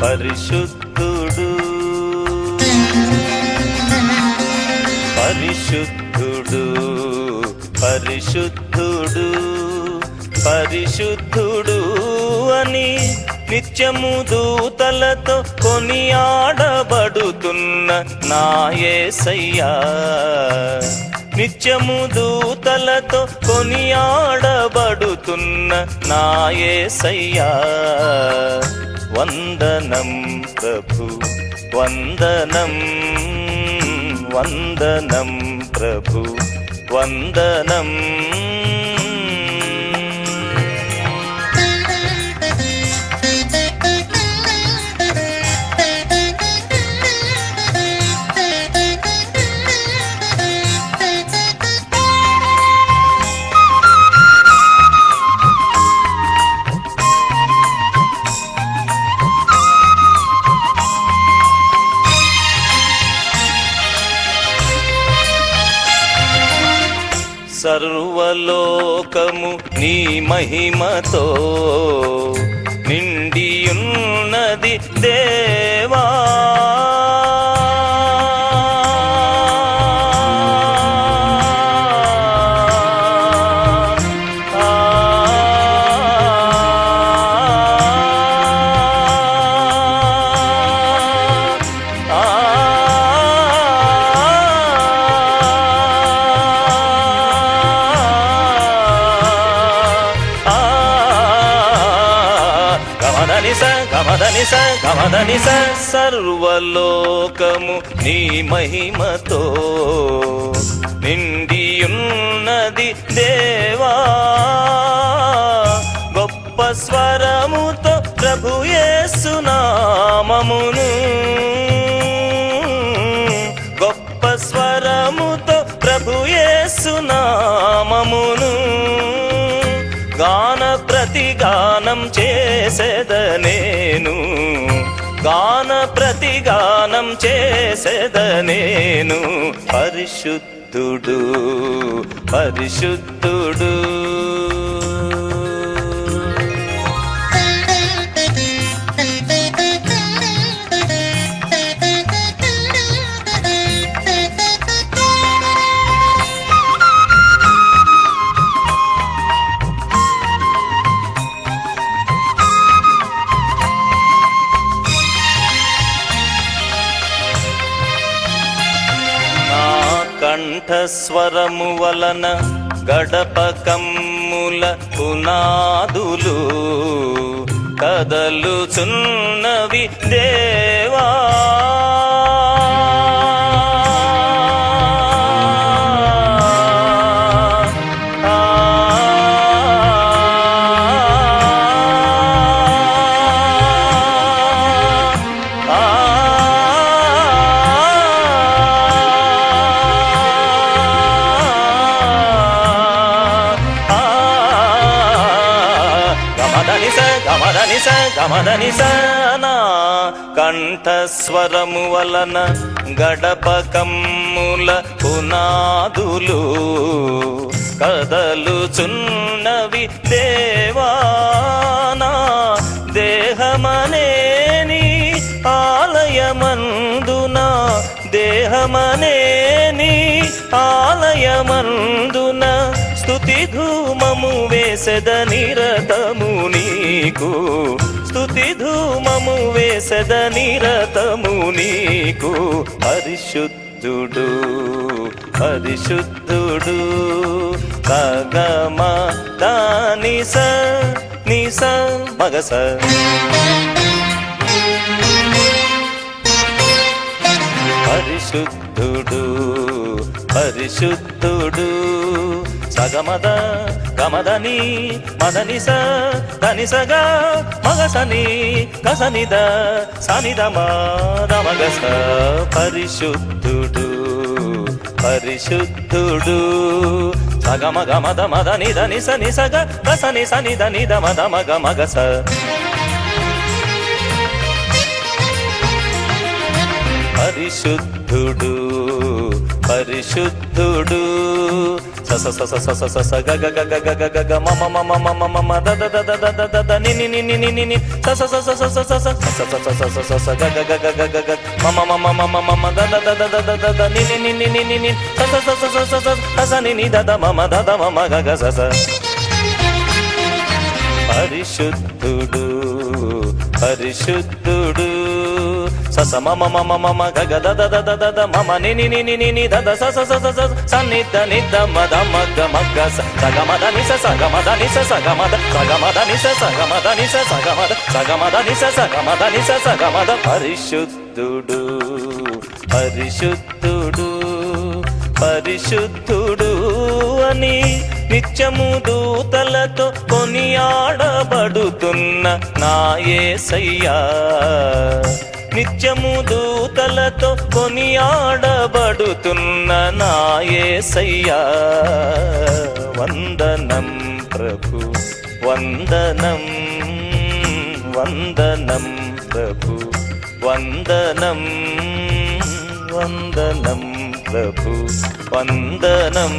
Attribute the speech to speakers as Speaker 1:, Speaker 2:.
Speaker 1: పరిశుద్ధుడు పరిశుద్ధుడు. పరిశుద్ధుడు పరిశుద్ధుడు అని నిత్యము దూతలతో కొనియాడబడుతున్న నాయసయ్యా నిత్యము దూతలతో కొనియాడబడుతున్న నాయసయ్యా. వందనం ప్రభు వందనం వందనం ప్రభు వందనం సర్వలోకము నీ మహిమతో నిండియున్నది దేవా. గమదని గమదనిస సర్వలోకము నీ మహిమతో. నిండియున్నది దేవా గొప్ప స్వరముతో ప్రభు గాన ప్రతిగానం చేసేద నేను. గాన ప్రతిగానం చేసేద నేను. పరిశుద్ధుడు పరిశుద్ధుడు. కంఠస్వరము వలన గడప కమ్ముల పునాదులు కదలుచున్నవి దేవా. గమదనిస స గమదనిస నా కంఠస్వరము వలన గడపకమ్ముల పునాదులు కదలుచున్నవి దేవానా. దేహమనేని ఆలయమందున. దేహమనేని ఆలయమందున. ధూమము వేసద నిరతము నీకు. స్థుతి ధూమము వేసద నిరతము నీకు. పరిశుద్ధుడు పరిశుద్ధుడు కగమా దాని స నిస మగస. పరిశుద్ధుడు పరిశుద్ధుడు సగమద గమదని మదనిస తనిసగా మగసని కసనిద సనిద మాదమగస పరిశుద్ధుడు పరిశుద్ధుడు. సగమగ మద మదని దని సని సగ గసని సని దని దమ దమ గమగస పరిశుద్ధుడు పరిశుద్ధుడు. సస సస సస సస స గ గ గ గ గ గ గ గ మ మ మ మ మ మ మ మ ద ద ద ద ద ద ద ద ని ని ని ని ని ని ని సస సస సస సస సస సస సస సస స గ గ గ గ గ గ గ మ మ మ మ మ మ మ మ ద ద ద ద ద ద ద ద ని ని ని ని ని ని ని సస సస సస సస స ని ని ద ద మ మ ద ద మ మ గ గ సస పరిశుద్ధుడు పరిశుద్ధుడు సస మమ మమ మమ గగ దద దద దద మమ ని ని ని ని ని ని దద స స స స స సన్నిధ నిద మద మగ మగ స సగ మద ని స స సగ మద ని స స సగ మద సగ మద ని స స సగ మద ని స స సగ మద సగ మద ని స స సగ మద ని స స సగ మద పరిశుద్ధుడు పరిశుద్ధుడు పరిశుద్ధుడు అని నిత్యము దూతలతో కొనియాడబడుతున్న నాయే సయ్యా నిత్యము దూతలతో కొనియాడబడుతున్న నా వందనం ప్రభు వందనం వందనం ప్రభు వందనం వందనం ప్రభు వందనం